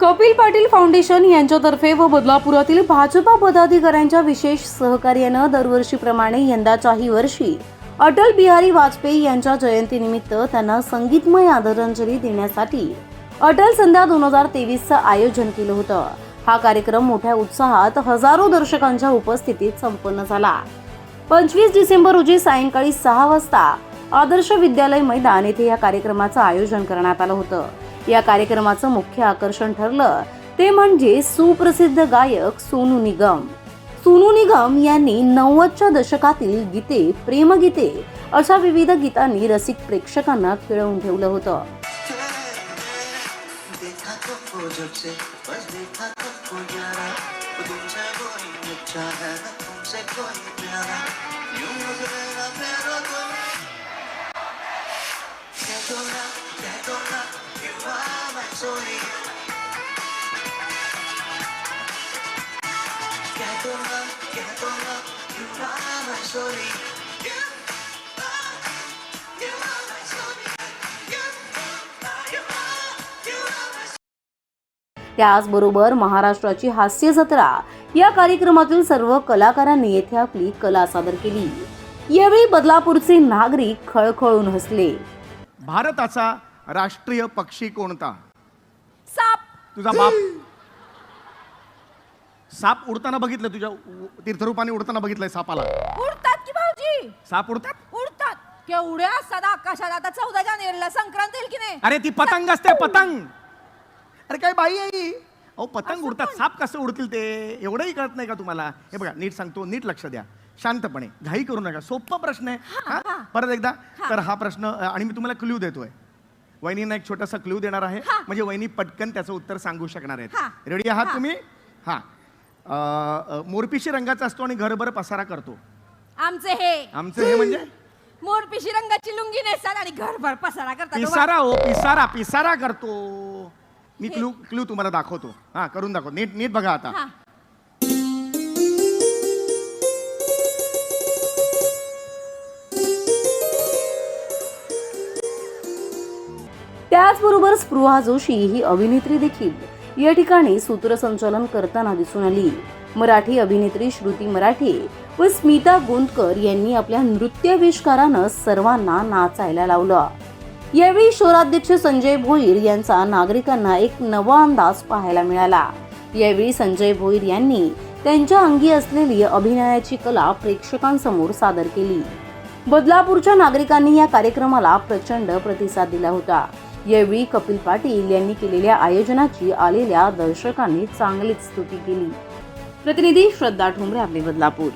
Kapil Patil foundation यांच्यातर्फे व बदलापुरातील भाजपा पदाधिकाऱ्यांच्या विशेष सहकार्यानं दरवर्षीप्रमाणे यंदाच्याही वर्षी अटल बिहारी वाजपेयी यांच्या जयंतीनिमित्त त्यांना संगीतमय आदरांजली देण्यासाठी अटल संध्या दोन हजार तेवीसचं आयोजन केलं होतं. हा कार्यक्रम मोठ्या उत्साहात हजारो दर्शकांच्या उपस्थितीत संपन्न झाला. पंचवीस डिसेंबर रोजी सायंकाळी सहा वाजता आदर्श विद्यालय मैदान येथे या कार्यक्रमाचं आयोजन करण्यात आलं होतं. या कार्यक्रमाचं मुख्य आकर्षण ठरलं. ते म्हणजे सुप्रसिद्ध गायक सोनू निगम. सोनू निगम यांनी नव्वदच्या दशकातील गीते प्रेमगीते अशा विविध गीतांनी रसिक प्रेक्षकांना खिळवून ठेवलं होतं. तुमसे कोई प्यारा यूं गुजरेगा प्यारो तो त्याचबरोबर महाराष्ट्राची हास्य जत्रा या कार्यक्रमातील सर्व कलाकारांनी येथे आपली कला सादर केली. यावेळी बदलापूरचे नागरिक खळखळून हसले. भारताचा राष्ट्रीय पक्षी कोणता? साप. तुझा बाप. साप उडताना बघितलं तुझ्या उ- तीर्थरूपाने उडताना बघितलंय सापाला. उडतात की भाऊजी? साप उडतात? उडतात. केवढ्या असतात आकाशात आता चौदा जानेवारीला संक्रांत येईल की नाही? अरे ती पतंग असते पतंग. अरे काय बाई आहे अहो पतंग उडतात. साप कसं उडतील ते? एवढंही कळत नाही का तुम्हाला? हे बघा नीट सांगतो नीट लक्ष द्या. शांतपणे. घाई करू नका. सोपा प्रश्न आहे. हा? परत एकदा. तर हा प्रश्न अ, आणि मी तुम्हाला क्ल्यू देतोय. वहिनींना एक छोटासा क्ल्यू देणार आहे. म्हणजे वहिनी पटकन त्याचं उत्तर सांगू शकणार हा. आहेत रेडी आहात हा. तुम्ही? हा. मोरपिशी रंगाचा असतो आणि घरभर पसारा करतो. आमचे हे. आमचं हे म्हणजे? मोरपिशी रंगाची लुंगी नेसतात आणि घरभर पसारा करतात. पिसारा हो पिसारा पिसारा करतो. मी क्लू क्लू तुम्हाला दाखवतो. हा करून दाखव. नीट नीट बघा आता. हा. त्याचबरोबर स्पृहा जोशी ही अभिनेत्री देखील. या ठिकाणी सूत्रसंचालन करताना दिसून आली. मराठी अभिनेत्री श्रुती मराठे व स्मिता गोंदकर यांनी आपल्या नृत्याविष्कारानं सर्वांना नाचायला लावलं. यावेळी शहराध्यक्ष संजय भोईर यांचा नागरिकांना एक नवा अंदाज पाहायला मिळाला. यावेळी संजय भोईर यांनी त्यांच्या अंगी असलेली अभिनयाची कला प्रेक्षकांसमोर सादर केली. बदलापूरच्या नागरिकांनी या कार्यक्रमाला प्रचंड प्रतिसाद दिला होता. यावेळी कपिल पाटील यांनी केलेल्या आयोजनाची आलेल्या दर्शकांनी चांगलीच स्तुती केली. प्रतिनिधी श्रद्धा ठोंबरे आपले बदलापूर.